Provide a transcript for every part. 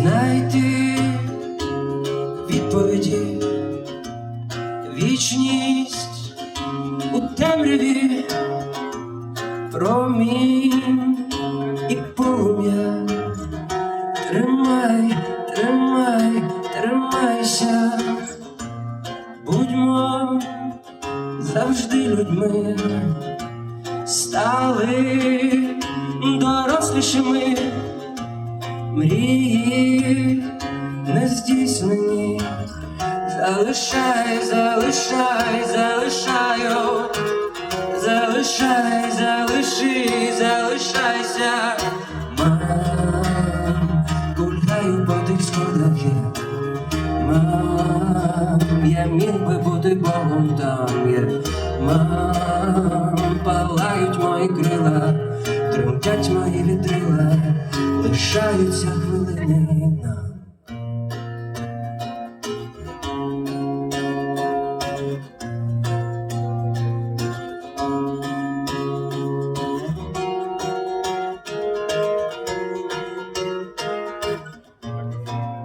знайти відповіді, вічність у темряві, промінь і полум'я. Тримай, тримай, тримайся, будьмо завжди людьми, стали дорослішими, мрії не здійснені, залишай, залишай, залишаю, залишай, залиши, залишайся, мам, гуляю по тих сходах я. Я міг би бути Богом там є. Мам, палають мої крила, тремтять мої вітрила, лишаються хвилини нам.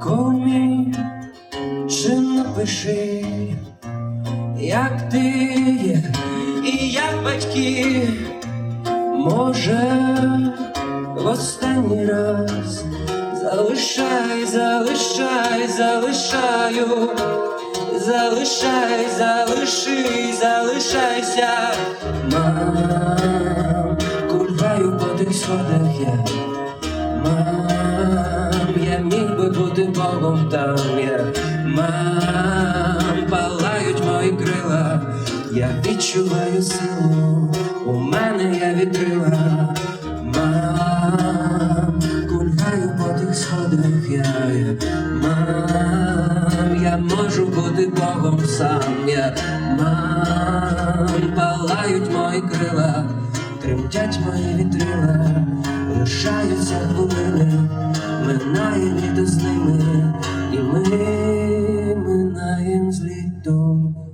Комі, чи напиши, як ти є, і як батьки, може, в останній раз залишай, залишай, залишаю, залишай, залиши, залишайся, мам, кульгаю по тих сходах я. Мам, я міг би бути Богом там я. відчуваю силу, у мене я вітрила, мам, кульгаю по тих сходах, я, мам, я можу бути богом сам, я. Мам, палають мої крила, тремтять мої вітрила, лишаються хвилини, минає літо з ними, і ми минаєм з літом.